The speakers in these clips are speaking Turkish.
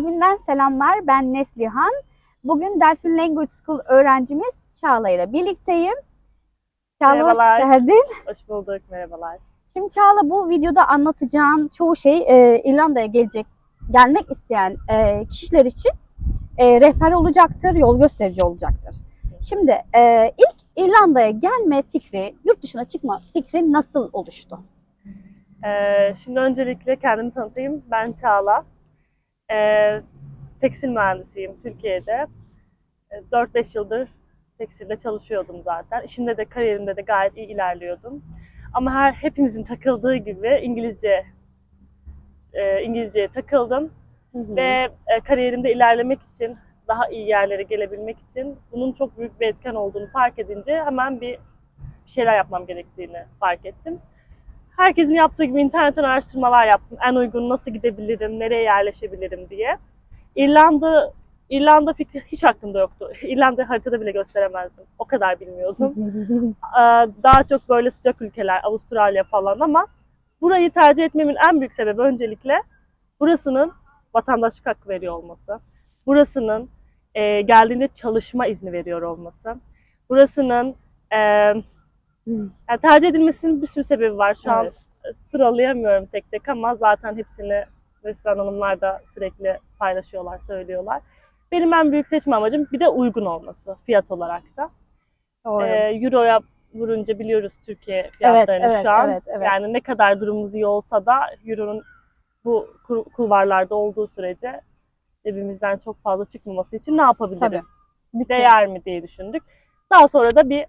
Dublin'den selamlar. Ben Neslihan. Bugün Delphin Language School öğrencimiz Çağla ile birlikteyim. Çağla Merhabalar. hoş geldin. Hoş bulduk, merhabalar. Şimdi Çağla bu videoda anlatacağım çoğu şey e, İrlanda'ya gelecek, gelmek isteyen e, kişiler için e, rehber olacaktır, yol gösterici olacaktır. Şimdi e, ilk İrlanda'ya gelme fikri, yurt dışına çıkma fikri nasıl oluştu? Ee, şimdi öncelikle kendimi tanıtayım. Ben Çağla. Ee, tekstil mühendisiyim Türkiye'de. Ee, 4-5 yıldır tekstilde çalışıyordum zaten. İşimde de kariyerimde de gayet iyi ilerliyordum. Ama her hepimizin takıldığı gibi İngilizce e, İngilizceye takıldım ve e, kariyerimde ilerlemek için daha iyi yerlere gelebilmek için bunun çok büyük bir etken olduğunu fark edince hemen bir şeyler yapmam gerektiğini fark ettim. Herkesin yaptığı gibi internetten araştırmalar yaptım. En uygun nasıl gidebilirim, nereye yerleşebilirim diye. İrlanda İrlanda fikri hiç aklımda yoktu. İrlanda haritada bile gösteremezdim. O kadar bilmiyordum. Daha çok böyle sıcak ülkeler, Avustralya falan ama burayı tercih etmemin en büyük sebebi öncelikle burasının vatandaşlık hakkı veriyor olması. Burasının e, geldiğinde çalışma izni veriyor olması. Burasının e, yani tercih edilmesinin bir sürü sebebi var. Şu an sıralayamıyorum tek tek ama zaten hepsini restoran hanımlar da sürekli paylaşıyorlar, söylüyorlar. Benim en büyük seçme amacım bir de uygun olması fiyat olarak da. Doğru. Ee, Euro'ya vurunca biliyoruz Türkiye fiyatlarını evet, şu an. evet, evet. Yani ne kadar durumumuz iyi olsa da Euro'nun bu kulvarlarda olduğu sürece cebimizden çok fazla çıkmaması için ne yapabiliriz? Tabii. Değer mi diye düşündük. Daha sonra da bir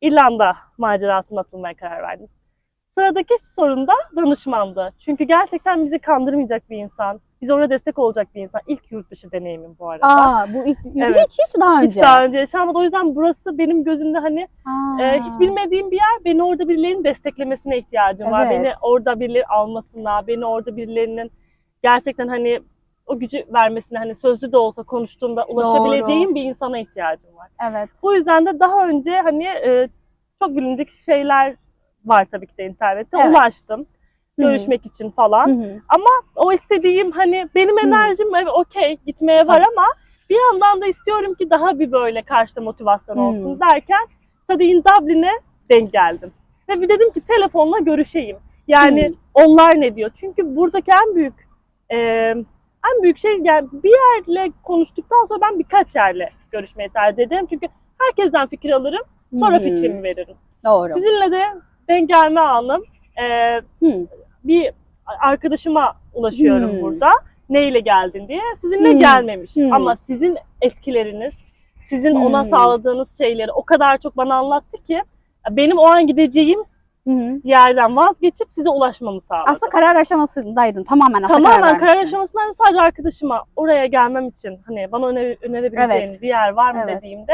İrlanda macerasına atılmaya karar verdim. Sıradaki sorun da danışmandı. Çünkü gerçekten bizi kandırmayacak bir insan, bize ona destek olacak bir insan. İlk yurt dışı deneyimim bu arada. Aa, bu ilk, Evet. hiç hiç daha Hiç önce. daha önce yaşanmadı. O yüzden burası benim gözümde hani Aa. ee, hiç bilmediğim bir yer. Beni orada birilerinin desteklemesine ihtiyacım var. Evet. Beni orada birileri almasına, beni orada birilerinin gerçekten hani o gücü vermesine hani sözlü de olsa konuştuğumda ulaşabileceğim bir insana ihtiyacım var. Evet. Bu yüzden de daha önce hani e, çok bilindik şeyler var tabii ki de internette. Evet. Ulaştım. Hı hı. Görüşmek için falan. Hı hı. O istediğim hani benim enerjim evet okey gitmeye var ama bir yandan da istiyorum ki daha bir böyle karşıda motivasyon olsun derken Study in Dublin'e denk geldim. Ve bir dedim ki telefonla görüşeyim. Yani Hı. onlar ne diyor? Çünkü buradaki en büyük e, en büyük şey yani bir yerle konuştuktan sonra ben birkaç yerle görüşmeyi tercih ederim. Çünkü herkesten fikir alırım. Sonra Hı. fikrimi veririm. Doğru. Sizinle de denk gelme anım. E, Hı. bir arkadaşıma ulaşıyorum Hmm. burada. Neyle geldin diye. Sizinle Hmm. gelmemiş. Hmm. Ama sizin etkileriniz, sizin ona Hmm. sağladığınız şeyleri o kadar çok bana anlattı ki benim o an gideceğim Hı hı. yerden vazgeçip size ulaşmamı sağladı. Aslında karar aşamasındaydın. Tamamen aslında Tamamen karar karar vermiştin. sadece arkadaşıma oraya gelmem için hani bana öne- önerebileceğiniz Evet. bir yer var mı Evet. dediğimde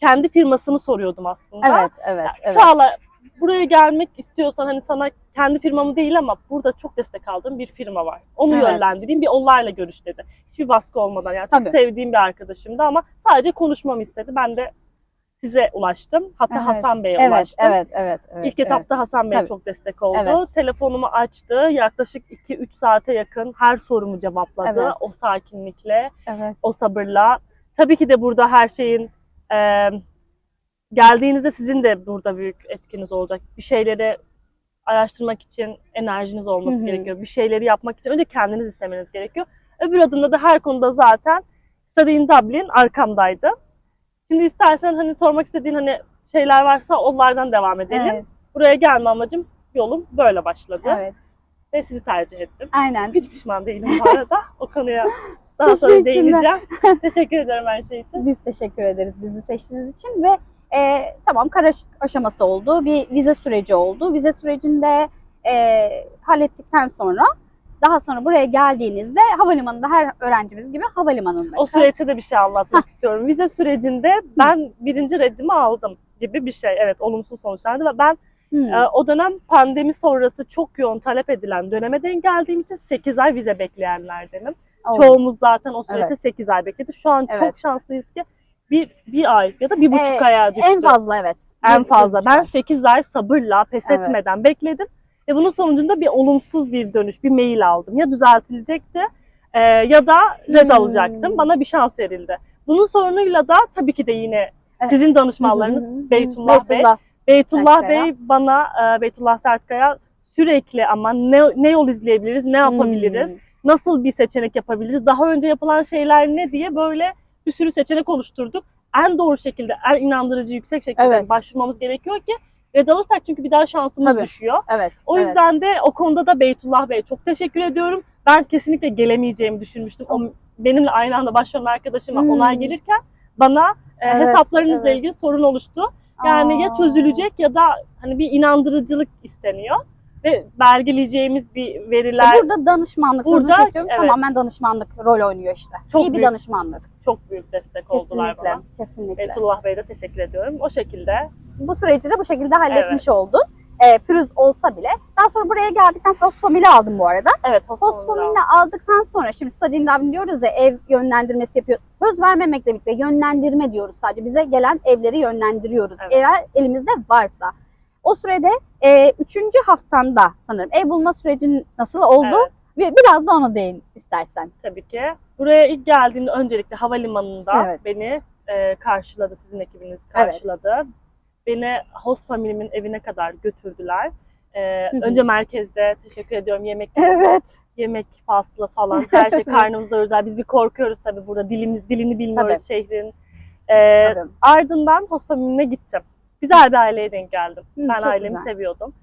kendi firmasını soruyordum aslında. Evet, evet, evet. Çağla buraya gelmek istiyorsan hani sana kendi firmamı değil ama burada çok destek aldığım bir firma var. Onu Evet. yönlendireyim bir onlarla görüş dedi. Hiçbir baskı olmadan yani Tabii. çok sevdiğim bir arkadaşımdı ama sadece konuşmamı istedi. Ben de size ulaştım. Hatta Evet. Hasan Bey'e Evet, ulaştım. evet, evet, evet. İlk etapta Hasan Bey Tabii. çok destek oldu. Evet. Telefonumu açtı. Yaklaşık 2-3 saate yakın her sorumu cevapladı. Evet. O sakinlikle, Evet. evet. o sabırla. Tabii ki de burada her şeyin e, geldiğinizde sizin de burada büyük etkiniz olacak. Bir şeyleri araştırmak için enerjiniz olması Hı hı. gerekiyor. Bir şeyleri yapmak için önce kendiniz istemeniz gerekiyor. Öbür adımda da her konuda zaten Study in Dublin arkamdaydı. Şimdi istersen hani sormak istediğin hani şeyler varsa onlardan devam edelim. Evet, Buraya gelme amacım yolum böyle başladı evet. ve sizi tercih ettim. Aynen. Hiç pişman değilim bu arada. o konuya daha sonra değineceğim. Teşekkür ederim her şey için. Biz teşekkür ederiz bizi seçtiğiniz için ve e, tamam karar aşaması oldu. Bir vize süreci oldu. Vize sürecinde e, hallettikten sonra daha sonra buraya geldiğinizde havalimanında her öğrencimiz gibi havalimanında. O süreçte de bir şey anlatmak istiyorum. Vize sürecinde ben birinci reddimi aldım gibi bir şey. Evet olumsuz sonuçlandı ve ben Hmm. o dönem pandemi sonrası çok yoğun talep edilen döneme denk geldiğim için 8 ay vize bekleyenlerdenim. Oo. Çoğumuz zaten o süreçte Evet. 8 ay bekledi. Şu an Evet. çok şanslıyız ki bir, bir ay ya da bir buçuk Ee, aya düştü. En fazla evet. En Bir- fazla. bir Ben buçuk 8 ay sabırla, pes Evet. etmeden bekledim. Ve bunun sonucunda bir olumsuz bir dönüş, bir mail aldım. Ya düzeltilecekti Ee, ya da red Hmm. alacaktım. Bana bir şans verildi. Bunun sorunuyla da tabii ki de yine Evet. sizin danışmanlarınız Beytullah Bey. Beytullah. Beytullah Sertkaya. Bey bana, e, Beytullah Sertkaya sürekli ama ne, ne yol izleyebiliriz, ne yapabiliriz, Hmm. nasıl bir seçenek yapabiliriz, daha önce yapılan şeyler ne diye böyle bir sürü seçenek oluşturduk. En doğru şekilde, en inandırıcı, yüksek şekilde Evet. başvurmamız gerekiyor ki red alırsak çünkü bir daha şansımız Tabii. düşüyor. Evet. O evet. yüzden de o konuda da Beytullah Bey'e çok teşekkür ediyorum. Ben kesinlikle gelemeyeceğimi düşünmüştüm. O benimle aynı anda başvuran arkadaşıma Hmm. onay gelirken bana e, Evet, hesaplarınızla evet. ilgili sorun oluştu. Yani ya Aa. çözülecek ya da hani bir inandırıcılık isteniyor ve belgeleyeceğimiz bir İşte veriler burada danışmanlık Burada, sözünü evet. Tamamen danışmanlık rol oynuyor işte. Çok İyi bir büyük danışmanlık. çok büyük destek oldular Kesinlikle. bana. Kesinlikle. Beytullah Bey'e de teşekkür ediyorum. O şekilde Bu süreci de bu şekilde halletmiş oldun. Ee, pürüz olsa bile. Daha sonra buraya geldikten sonra host family aldım bu arada. evet family aldıktan sonra şimdi studying down diyoruz ya ev yönlendirmesi yapıyor. Söz vermemekle birlikte yönlendirme diyoruz sadece. Bize gelen evleri yönlendiriyoruz. Evet. Eğer elimizde varsa. O sürede e, üçüncü haftanda sanırım ev bulma sürecin nasıl oldu? Evet, Ve biraz da ona değin istersen. tabii ki. Buraya ilk geldiğimde öncelikle havalimanında Evet. beni e, karşıladı, sizin ekibiniz karşıladı. Beni host family'min evine kadar götürdüler. E, hı. önce merkezde teşekkür ediyorum yemek Evet. yemek faslı falan her şey karnımızda özel. Biz bir korkuyoruz tabii burada dilimiz dilini bilmiyoruz şehrin. Ee, Tabii. ardından host family'ne gittim. Güzel bir aileye denk geldim. Hı, ben ailemi güzel. seviyordum.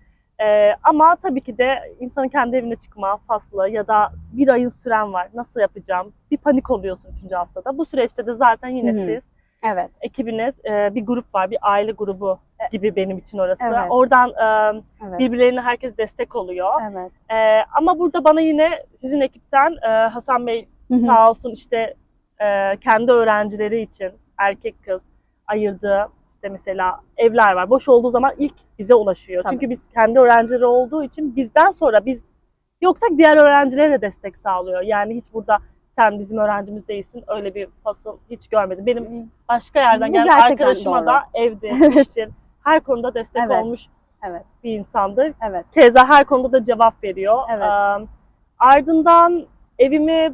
Ee, ama tabii ki de insanın kendi evine çıkma faslı ya da bir ayın süren var. Nasıl yapacağım? Bir panik oluyorsun üçüncü haftada. Bu süreçte de zaten yine Hı hı. siz, Evet. ekibiniz e, bir grup var. Bir aile grubu gibi benim için orası. Evet. Oradan e, Evet. birbirlerine herkes destek oluyor. Evet. Ee, ama burada bana yine sizin ekipten e, Hasan Bey Hı hı. sağ olsun işte e, kendi öğrencileri için erkek kız ayırdığı işte mesela evler var. Boş olduğu zaman ilk bize ulaşıyor. Tabii. Çünkü biz kendi öğrencileri olduğu için bizden sonra biz yoksa diğer öğrencilere de destek sağlıyor. Yani hiç burada sen bizim öğrencimiz değilsin öyle bir fasıl hiç görmedim. Benim başka yerden Bu gelen gerçekten arkadaşıma doğru. da evde, iştir, her konuda destek Evet. olmuş Evet. bir insandır. Evet. Keza her konuda da cevap veriyor. Evet. Ee, ardından evimi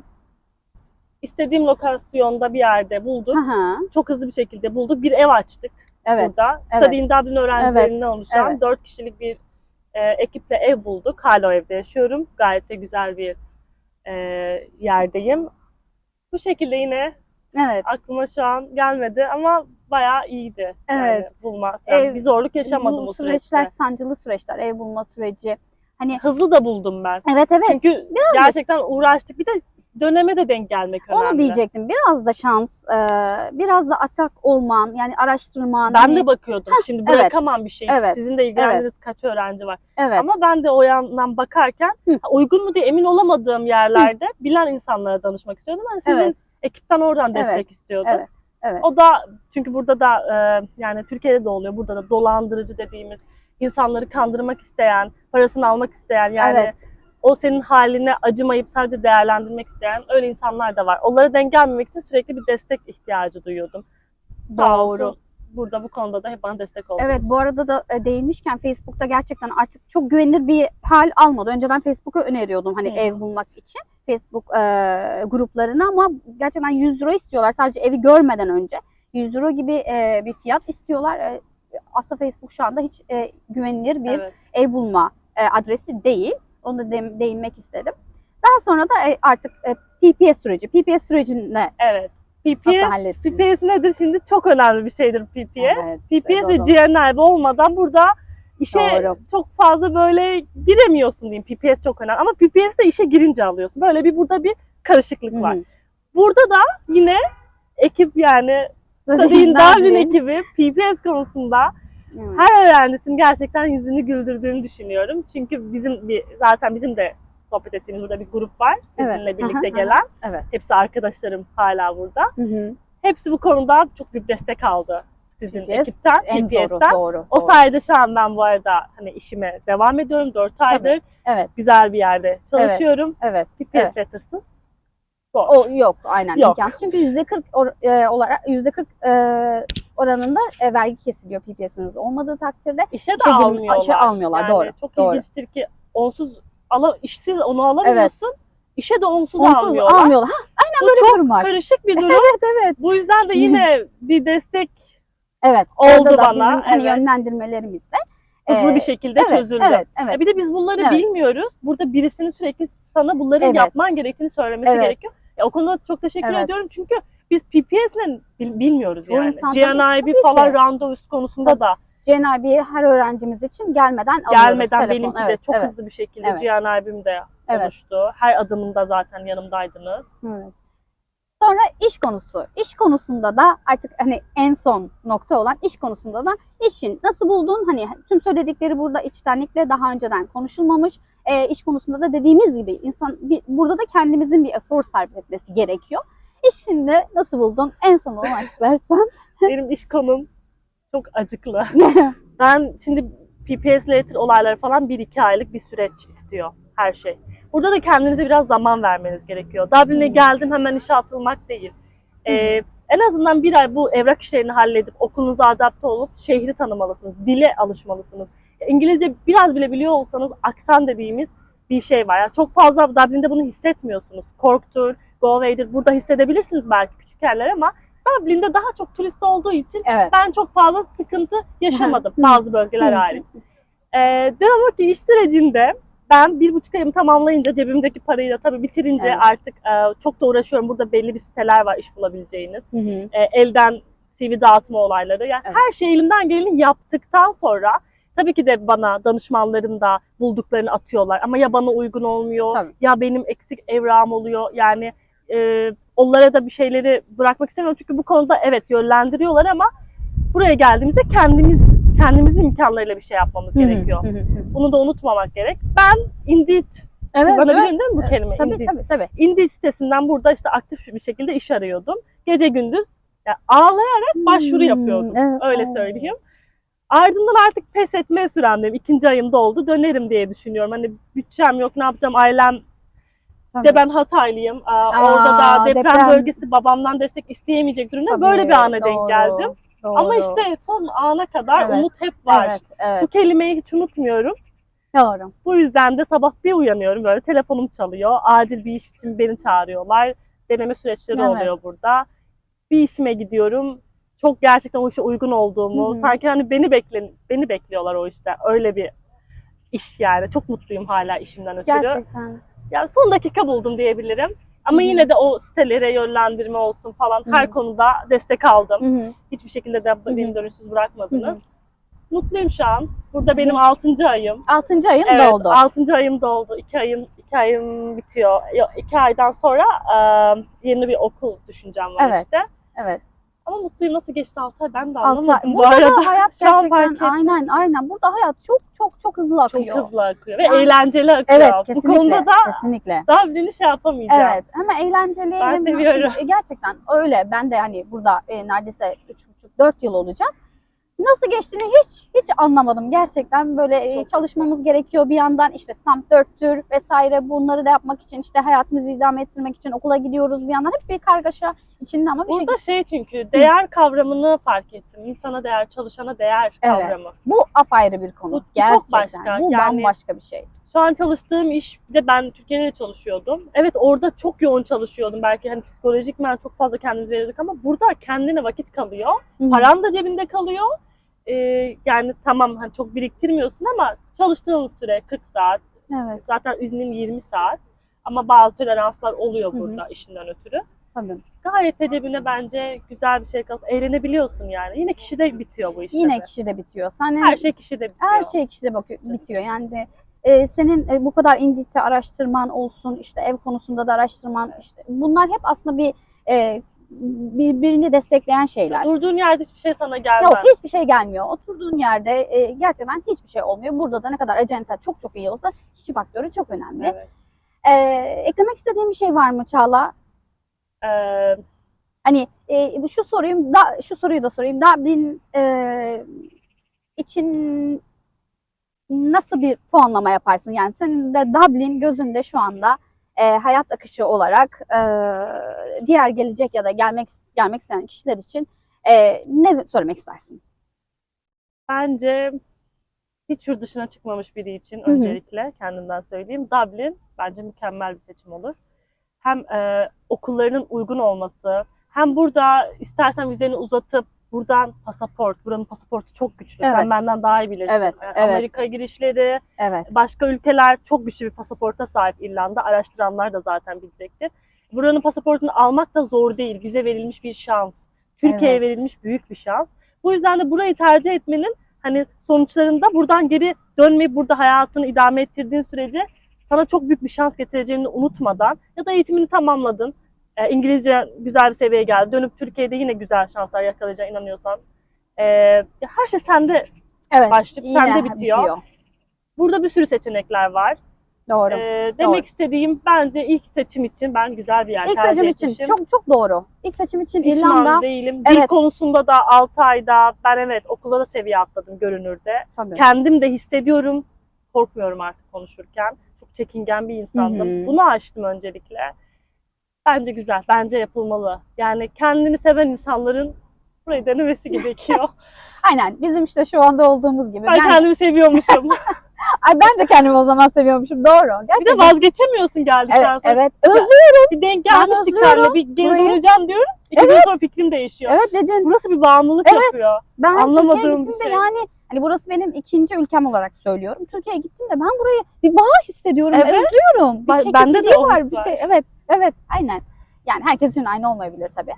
istediğim lokasyonda bir yerde bulduk. Hı. Çok hızlı bir şekilde bulduk. Bir ev açtık Evet. burada. Evet. Study in Dublin öğrencilerinden oluşan Evet. 4 kişilik bir e, ekiple ev bulduk. Hala o evde yaşıyorum. Gayet de güzel bir e, yerdeyim. Bu şekilde yine Evet. aklıma şu an gelmedi ama bayağı iyiydi. Yani Evet. bulma. Yani Ev- bir zorluk yaşamadım Bu süreçler süreçte. sancılı süreçler. Ev bulma süreci. Hani Hızlı da buldum ben. evet evet. Çünkü gerçekten uğraştık. Bir de döneme de denk gelmek önemli. Onu diyecektim. Biraz da şans, e, biraz da atak olman, yani araştırman. Ben hani- de bakıyordum. Şimdi evet. bırakamam bir şey. Evet. Sizin de ilgilendiğiniz kaç öğrenci var. Evet. Ama ben de o yandan bakarken Hı. uygun mu diye emin olamadığım yerlerde bilen insanlara danışmak istiyordum. Ben sizin Evet. ekipten oradan Evet. destek istiyordum. Evet. Evet. O da çünkü burada da e, yani Türkiye'de de oluyor. Burada da dolandırıcı dediğimiz insanları kandırmak isteyen, parasını almak isteyen yani evet. O senin haline acımayıp sadece değerlendirmek isteyen öyle insanlar da var. Onlara denk gelmemek için sürekli bir destek ihtiyacı duyuyordum. Doğru. olsun burada bu konuda da hep bana destek oldu. Evet bu arada da e, değinmişken Facebook'ta gerçekten artık çok güvenilir bir hal almadı. Önceden Facebook'u öneriyordum hani Hı. ev bulmak için. Facebook e, gruplarına ama gerçekten 100 euro istiyorlar sadece evi görmeden önce. 100 euro gibi e, bir fiyat istiyorlar. E, aslında Facebook şu anda hiç e, güvenilir bir Evet. ev bulma e, adresi değil. Onu da de- değinmek istedim. Daha sonra da e, artık e, PPS süreci. PPS sürecine Evet. PPS? PPS nedir şimdi? Çok önemli bir şeydir PPS. Evet, PPS ve doğru. GNLB olmadan burada işe Doğru. çok fazla böyle giremiyorsun diyeyim. PPS çok önemli. Ama PPS de işe girince alıyorsun. Böyle bir burada bir karışıklık Hı var. hı. Burada da yine ekip yani Study in Dublin ekibi PPS konusunda Evet. her öğrencisinin gerçekten yüzünü güldürdüğünü düşünüyorum. Çünkü bizim bir zaten bizim de sohbet ettiğimiz burada bir grup var. Sizinle Evet. birlikte gelen. Evet. Hepsi arkadaşlarım hala burada. Hı hı. Hepsi bu konuda çok büyük destek aldı sizin PPS ekipten, En zoru PPS'ten. doğru. O doğru. sayede şu an ben bu arada hani işime devam ediyorum. 4 aydır Evet. güzel bir yerde çalışıyorum. Evet. PPS Evet. lettersız. Zor. O yok aynen Yok. imkansız. Çünkü yüzde 40 or- e, olarak yüzde 40 e, oranında e, vergi kesiliyor PPS'iniz olmadığı takdirde. İşe de girin- almıyorlar. işe almıyorlar, Yani doğru, Çok doğru. ilginçtir ki onsuz ala, işsiz onu alamıyorsun. işe de onsuz, Onsuz almıyorlar. almıyorlar. Ha, aynen Bu böyle bir durum var. Karışık bir durum. Evet evet. Bu yüzden de yine bir destek Evet. Oldu da bana, Bizim hani evet. yönlendirmelerimizle. hızlı e, bir şekilde evet, çözüldü. Evet, evet. E bir de biz bunları Evet. bilmiyoruz. Burada birisinin sürekli sana bunları Evet. yapman gerektiğini söylemesi Evet. gerekiyor. Ya o konuda çok teşekkür Evet. ediyorum çünkü biz PPS'le bil- bilmiyoruz Çoğu yani. GNIB falan ki. randevusu konusunda Tabii. da CNIB'yi her öğrencimiz için gelmeden alıyoruz. gelmeden telefon. benimki de Evet, çok evet, hızlı bir şekilde Evet. GNIB'im de Evet. oluştu. Her adımında zaten yanımdaydınız. Evet. Sonra iş konusu. İş konusunda da artık hani en son nokta olan iş konusunda da işin nasıl buldun? Hani tüm söyledikleri burada içtenlikle daha önceden konuşulmamış. E, iş konusunda da dediğimiz gibi insan bir, burada da kendimizin bir efor sarf etmesi gerekiyor. İşini nasıl buldun? En son onu açıklarsan. Benim iş konum çok acıklı. Ben şimdi PPS later olayları falan 1-2 aylık bir süreç istiyor her şey. Burada da kendinize biraz zaman vermeniz gerekiyor. Dublin'e Hmm. geldim hemen işe atılmak değil. Ee, en azından bir ay bu evrak işlerini halledip okulunuza adapte olup şehri tanımalısınız. Dile alışmalısınız. İngilizce biraz bile biliyor olsanız aksan dediğimiz bir şey var. Yani çok fazla Dublin'de bunu hissetmiyorsunuz. Cork'tur, Galway'dir burada hissedebilirsiniz belki küçük yerler ama Dublin'de daha çok turist olduğu için evet. ben çok fazla sıkıntı yaşamadım bazı bölgeler hariç. Ee, ki iş sürecinde ben bir buçuk ayımı tamamlayınca cebimdeki parayı da tabii bitirince Evet. artık e, çok da uğraşıyorum. Burada belli bir siteler var iş bulabileceğiniz. Hı hı. E, elden CV dağıtma olayları. Yani Evet. her şey elimden geleni yaptıktan sonra tabii ki de bana danışmanlarım da bulduklarını atıyorlar. Ama ya bana uygun olmuyor Tabii. ya benim eksik evrağım oluyor. Yani e, onlara da bir şeyleri bırakmak istemiyorum. Çünkü bu konuda evet yönlendiriyorlar ama buraya geldiğimizde kendimiz kendimizin imkanlarıyla bir şey yapmamız gerekiyor. hı hı, hı. Bunu da unutmamak gerek. Ben Indeed Evet, kullanabilirim evet. değil mi bu kelime? Tabii Indeed. tabii tabii. Indeed sitesinden burada işte aktif bir şekilde iş arıyordum. Gece gündüz ya ağlayarak başvuru Hmm, yapıyordum. evet, Öyle evet. söyleyeyim. Ardından artık pes etmeye süremdim. İkinci ayımda oldu. Dönerim diye düşünüyorum. Hani bütçem yok ne yapacağım ailem Tabii. de ben Hataylıyım. Aa, Aa, orada da deprem, deprem. bölgesi babamdan destek isteyemeyecek durumda. Tabii, Böyle bir ana denk doğru, geldim. doğru. Ama işte son ana kadar Evet, umut hep var. Evet, Bu evet. kelimeyi hiç unutmuyorum. Doğru. Bu yüzden de sabah bir uyanıyorum böyle telefonum çalıyor. Acil bir iş için beni çağırıyorlar. Deneme süreçleri Evet. oluyor burada. Bir işime gidiyorum. Çok gerçekten o işe uygun olduğumu, Hı hı. sanki hani beni beklen beni bekliyorlar o işte. Öyle bir iş yani. Çok mutluyum hala işimden ötürü. Gerçekten. Yani son dakika buldum diyebilirim. Ama Hı hı. yine de o sitelere yönlendirme olsun falan her Hı. konuda destek aldım. Hı hı. Hiçbir şekilde de beni dönüşsüz bırakmadınız. Hı hı. Mutluyum şu an. Burada benim 6. ayım. Altıncı ayın Evet, doldu. 6. ayım doldu. 2 ayım 2 ayım bitiyor. 2 aydan sonra e, yeni bir okul düşüncem var Evet. işte. Evet. Ama mutluyum nasıl geçti 6 ay ben de Altı ay. anlamadım bu Burada arada. da hayat Şu an fark gerçekten ettim. aynen aynen. Burada hayat çok çok çok hızlı Çok akıyor. hızlı akıyor ve Yani- eğlenceli akıyor. Evet bu kesinlikle. konuda da kesinlikle. daha birini şey yapamayacağım. Evet. Hem eğlenceli Ben seviyorum. e, gerçekten öyle. Ben de hani burada e, neredeyse 3,5-4 yıl olacak. Nasıl geçtiğini hiç hiç anlamadım. Gerçekten böyle e, Çok çalışmamız gerekiyor. Bir yandan işte stamp 4'tür vesaire bunları da yapmak için işte hayatımızı idame ettirmek için okula gidiyoruz. Bir yandan hep bir kargaşa içinde ama bir şey Burada şey çünkü değer kavramını fark ettim. İnsana değer, çalışana değer Evet. kavramı. Bu apayrı bir konu. Bu- bu çok Gerçekten. başka. Bu Yani- bambaşka bir şey. Şu an çalıştığım iş, bir de ben Türkiye'de de çalışıyordum. Evet orada çok yoğun çalışıyordum. Belki hani psikolojik ben çok fazla kendimiz veriyorduk ama burada kendine vakit kalıyor. Hı. Paran da cebinde kalıyor. Ee, yani tamam hani çok biriktirmiyorsun ama çalıştığın süre 40 saat. Evet. Zaten iznin 20 saat. Ama bazı toleranslar oluyor burada işinden ötürü. Tabii. Gayet de cebine bence güzel bir şey kalıp eğlenebiliyorsun yani. Yine kişide bitiyor bu işte. Yine de. kişide bitiyor. Sen Her şey kişide bitiyor. Her şey kişide bakıyor, bitiyor. Yani de, e, senin e, bu kadar indikte araştırman olsun, işte ev konusunda da araştırman, işte bunlar hep aslında bir e, birbirini destekleyen şeyler. Durduğun yerde hiçbir şey sana gelmez. Yok hiçbir şey gelmiyor. Oturduğun yerde e, gerçekten hiçbir şey olmuyor. Burada da ne kadar acenta çok çok iyi olsa kişi faktörü çok önemli. Evet. E, eklemek istediğim bir şey var mı Çağla? Ee, Hani e, şu soruyu da şu soruyu da sorayım. Dublin e, için nasıl bir puanlama yaparsın? Yani senin de Dublin gözünde şu anda e, hayat akışı olarak e, diğer gelecek ya da gelmek gelmek isteyen kişiler için e, ne söylemek istersin? bence hiç yurt dışına çıkmamış biri için hı. öncelikle kendimden söyleyeyim. Dublin bence mükemmel bir seçim olur. Hem e, okullarının uygun olması, hem burada istersen vizeni uzatıp buradan pasaport, buranın pasaportu çok güçlü. Evet. Sen benden daha iyi bilirsin. Evet, E, evet. Amerika girişleri, Evet. başka ülkeler çok güçlü bir pasaporta sahip İrlanda. Araştıranlar da zaten bilecektir. Buranın pasaportunu almak da zor değil. Bize verilmiş bir şans. Türkiye'ye Evet. verilmiş büyük bir şans. Bu yüzden de burayı tercih etmenin hani sonuçlarında buradan geri dönmeyip burada hayatını idame ettirdiğin sürece sana çok büyük bir şans getireceğini unutmadan ya da eğitimini tamamladın. E, İngilizce güzel bir seviyeye geldi. Dönüp Türkiye'de yine güzel şanslar yakalayacağına inanıyorsan. e, ya her şey sende. Evet. Başlayıp yine sende bitiyor. Burada bir sürü seçenekler var. Doğru. Ee, demek Doğru. istediğim bence ilk seçim için ben güzel bir yer İlk tercih seçim için etmişim. çok çok doğru. İlk seçim için Pişman İrlanda değilim. Dil Evet. konusunda da 6 ayda ben evet okulda da seviye atladım görünürde. tabii. Kendim de hissediyorum. Korkmuyorum artık konuşurken. Çok çekingen bir insandım. Hı hı. Bunu aştım öncelikle. Bence güzel. Bence yapılmalı. Yani kendini seven insanların burayı denemesi gerekiyor. Aynen. Bizim işte şu anda olduğumuz gibi. ben Ben, kendimi seviyormuşum. Ay ben de kendimi o zaman seviyormuşum. Doğru. bir Gerçekten. de vazgeçemiyorsun geldikten Evet, sonra. evet. Özlüyorum. Bir denk gelmiştik seninle. Bir geri burayı. döneceğim diyorum. İki gün sonra fikrim değişiyor. Evet dedin. Burası bir bağımlılık Evet. yapıyor. Ben Anlamadığım bir şey. yani hani burası benim ikinci ülkem olarak söylüyorum. Türkiye'ye gittim de ben burayı bir bağ hissediyorum. Evet. Özlüyorum. Bir Ben- bende de var. his Bir var. şey. Evet. Evet. Aynen. Yani herkes için aynı olmayabilir tabii.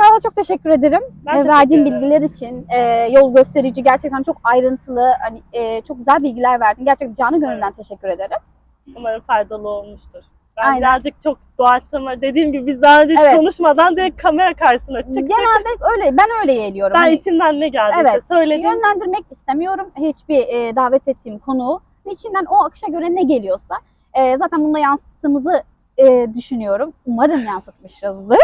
Çağla çok teşekkür ederim. Ben teşekkür verdiğin bilgiler için e, yol gösterici gerçekten çok ayrıntılı hani e, çok güzel bilgiler verdin. Gerçekten canı gönülden teşekkür ederim. Umarım faydalı olmuştur. Ben Aynen. birazcık çok doğaçlama dediğim gibi biz daha önce hiç Evet. konuşmadan direkt kamera karşısına çıktık. Genelde öyle ben öyle eğiliyorum. ben Hani içinden ne geldiyse Evet. söyledim. yönlendirmek istemiyorum hiçbir e, davet ettiğim konuğu. İçinden o akışa göre ne geliyorsa e, zaten bunu da yansıttığımızı e, düşünüyorum. Umarım yansıtmışızdır.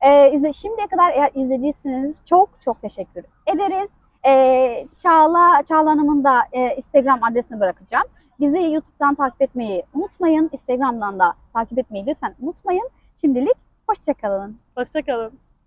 E, izle, şimdiye kadar eğer izlediyseniz çok çok teşekkür ederiz. E, Çağla, Çağla Hanım'ın da e, Instagram adresini bırakacağım. Bizi YouTube'dan takip etmeyi unutmayın. Instagram'dan da takip etmeyi lütfen unutmayın. Şimdilik hoşçakalın. Hoşçakalın.